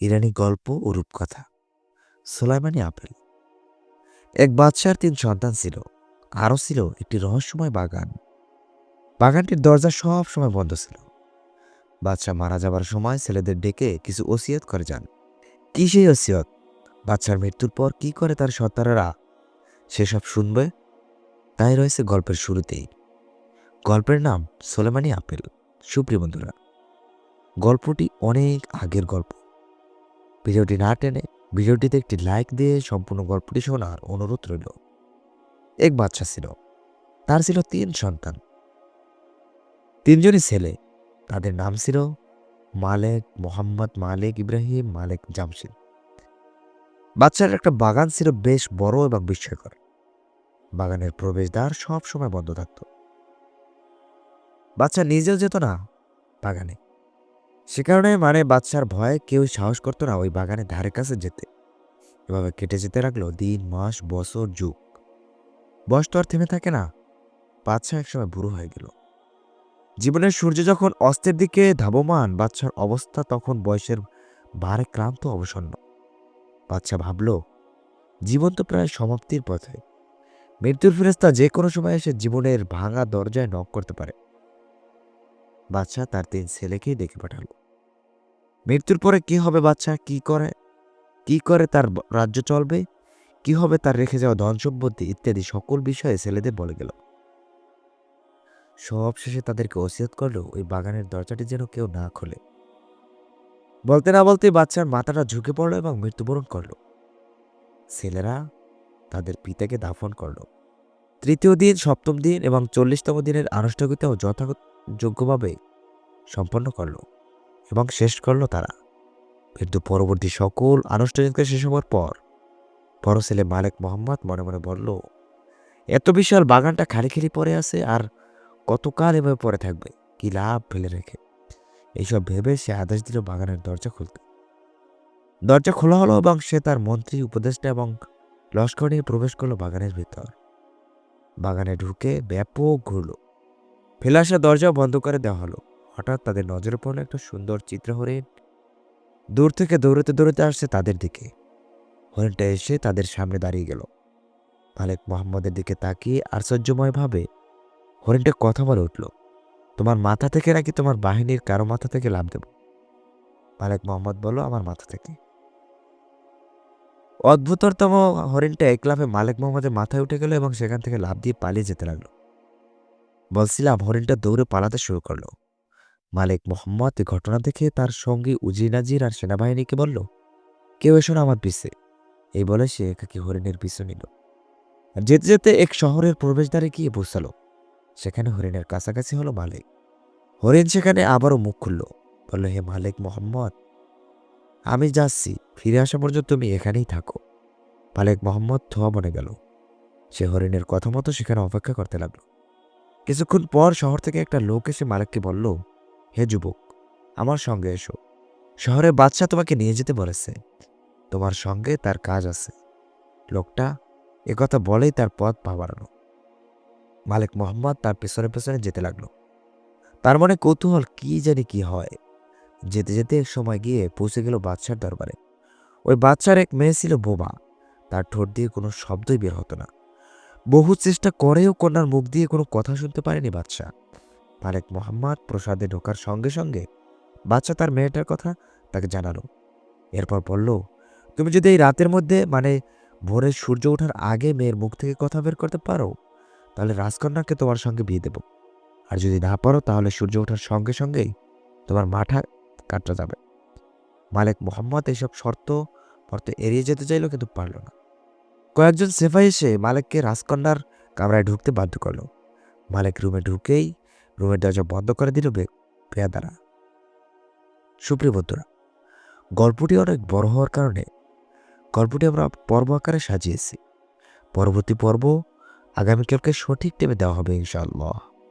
ইরানি গল্প ও রূপকথা। Soleimani apple এক বাদশার তিন সন্তান ছিল। আরও ছিল একটি রহস্যময় বাগান। বাগানটির দরজা সব সময় বন্ধ ছিল। বাদশা মারা যাবার সময় ছেলেদের ডেকে কিছু ওসিয়ত করে যান। কি সেই ওসিয়ত? বাচ্চার মৃত্যুর পর কি করে তার সন্তানেরা সেসব শুনবে? তাই রয়েছে গল্পের শুরুতেই। গল্পের নাম সোলেমানি আপেল সুপ্রিয় বন্ধুরা, গল্পটি অনেক আগের গল্প। ভিডিওটি না টেনে ভিডিওটিতে একটি লাইক দিয়ে সম্পূর্ণ গল্পটি শোনার অনুরোধ রইল। এক বাচ্চা ছিল। তার ছিল তিন সন্তান। তিনজনই ছেলে। তাদের নাম ছিল মালেক মোহাম্মদ মালেক ইব্রাহিম মালেক জামশেদ। বাচ্চার একটা বাগান ছিল বেশ বড় এবং বিস্ময়কর। বাগানের প্রবেশদ্বার সব সময় বন্ধ থাকত। বাচ্চা নিজেও যেত না বাগানে। সে কারণে মানে বাচ্চার ভয়ে কেউ সাহস করতো না ওই বাগানের ধারে কাছে যেতে। এভাবে কেটে যেতে লাগল দিন, মাস, বছর, যুগ। বয়স তো আর থেমে থাকে না। বাচ্চা একসময় বুড়ো হয়ে গেল। জীবনের সূর্য যখন অস্তের দিকে ধাবমান, বাচ্চার অবস্থা তখন বয়সের ভারে ক্লান্ত, অবসন্ন। বাচ্চা ভাবল, জীবন তো প্রায় সমাপ্তির পথে। মৃত্যুর ফেরেস্তা যে কোনো সময় এসে জীবনের ভাঙা দরজায় নক করতে পারে। বাচ্চা তার তিন ছেলেকেই ডেকে পাঠালো। মৃত্যুর পরে কি হবে বাচ্চা? কি করে? কি করে তার রাজ্য চলবে? কি হবে তার রেখে যাওয়া ধন সম্পত্তি? ইত্যাদি সকল বিষয়ে ছেলেদের বলে গেল। সব শেষে তাদেরকে ওসিয়ত করল, ওই বাগানের দরজাটি যেন কেউ না খোলে। বলতে না বলতে বাচ্চার মাথাটা ঝুঁকে পড়ল এবং মৃত্যুবরণ করল। ছেলেরা তাদের পিতাকে দাফন করল। তৃতীয় দিন, সপ্তম দিন এবং চল্লিশতম দিনের আনুষ্ঠানিকতাও যথাযোগ্যভাবে সম্পন্ন করল। এবং শেষ করল তারা। কিন্তু পরবর্তী সকল আনুষ্ঠানিকতা শেষ হওয়ার পর, বড় ছেলে মালিক মোহাম্মদ মনে মনে বলল, এত বিশাল বাগানটা খালি খালি পড়ে আছে আর কতকাল এভাবে পড়ে থাকবে? কি লাভ ফেলে রেখে? এইসব ভেবে সে আদেশ দিল বাগানের দরজা খুলতে। দরজা খোলা হলো এবং সে তার মন্ত্রী, উপদেষ্টা এবং লস্কর নিয়ে প্রবেশ করল বাগানের ভিতর। বাগানে ঢুকে ব্যাপক ঘুরল। ফেলে আসা দরজা বন্ধ করে দেওয়া হলো। হঠাৎ তাদের নজরে পড়ল একটা সুন্দর চিত্র হরিণ। দূর থেকে দৌড়তে দৌড়তে আসছে তাদের দিকে। হরিণটা এসে তাদের সামনে দাঁড়িয়ে গেল। মালিক মোহাম্মদের দিকে তাকিয়ে আশ্চর্যময়ভাবে হরিণটা কথা বলে উঠল, তোমার মাথা থেকে নাকি তোমার বাহিনীর কারও মাথা থেকে লাভ দেব? মালিক মোহাম্মদ বলল, আমার মাথা থেকে। অদ্ভুততম হরিণটা এক লাফে মালিক মোহাম্মদের মাথায় উঠে গেল এবং সেখান থেকে লাভ দিয়ে পালিয়ে যেতে লাগল। বলছিলাম, হরিণটা দৌড়ে পালাতে শুরু করল। মালিক মোহাম্মদ ঘটনা দেখে তার সঙ্গী উজি নাজির আর সেনাবাহিনীকে বলল, কেউ এসো আমার পিছে। এই বলে সে একাকি হরিণের পিছু নিল। যেতে যেতে এক শহরের প্রবেশদ্বারে গিয়ে পৌঁছালো। সেখানে হরিণের কাছাকাছি হলো মালিক। হরিণ সেখানে আবারও মুখ খুলল, বলল, হে মালিক মোহাম্মদ, আমি যাচ্ছি, ফিরে আসা পর্যন্ত তুমি এখানেই থাকো। মালিক মোহাম্মদ থোয়া বনে গেল। সে হরিণের কথা মতো সেখানে অপেক্ষা করতে লাগল। কিছুক্ষণ পর শহর থেকে একটা লোক এসে মালিককে বলল হে যুবক, আমার সঙ্গে এসো। শহরে বাদশা তোমাকে নিয়ে যেতে বলেছে। তোমার সঙ্গে তার কাজ আছে। লোকটা একথা বলেই তার পথ পা বাড়ানো মালিক মোহাম্মদ তার পেছনে পেছনে যেতে লাগল। তার মনে কৌতূহল কি জানি কি হয়। যেতে যেতে এক সময় গিয়ে পৌঁছে গেল বাদশার দরবারে। ওই বাচ্চার এক মেয়ে ছিল বোবা তার ঠোঁট দিয়ে কোনো শব্দই বের হতো না। বহু চেষ্টা করেও কন্যার মুখ দিয়ে কোনো কথা শুনতে পারেনি বাদশা মালিক মোহাম্মদ প্রসাদে ঢোকার সঙ্গে সঙ্গে বাচ্চা তার মেয়েটার কথা তাকে জানালো। এরপর বলল, তুমি যদি এই রাতের মধ্যে মানে ভোরের সূর্য ওঠার আগে মেয়ের মুখ থেকে কথা বের করতে পারো, তাহলে রাজকন্যাকে তোমার সঙ্গে বিয়ে দেব। আর যদি না পারো, তাহলে সূর্য ওঠার সঙ্গে সঙ্গেই তোমার মাথা কাটা যাবে। মালিক মোহাম্মদ এইসব শর্ত শর্ত এড়িয়ে যেতে চাইলো, কিন্তু পারল না। কয়েকজন সেফাই এসে মালিককে রাজকন্যার কামরায় ঢুকতে বাধ্য করল। মালিক রুমে ঢুকেই রুমের দরজা বন্ধ করে দিল পেয়াদারা সুপ্রিয় বন্ধুরা, গল্পটি অনেক বড় হওয়ার কারণে গল্পটি আমরা পর্ব আকারে সাজিয়েছি। পরবর্তী পর্ব আগামীকালকে সঠিক টাইমে দেওয়া হবে ইনশাআল্লাহ।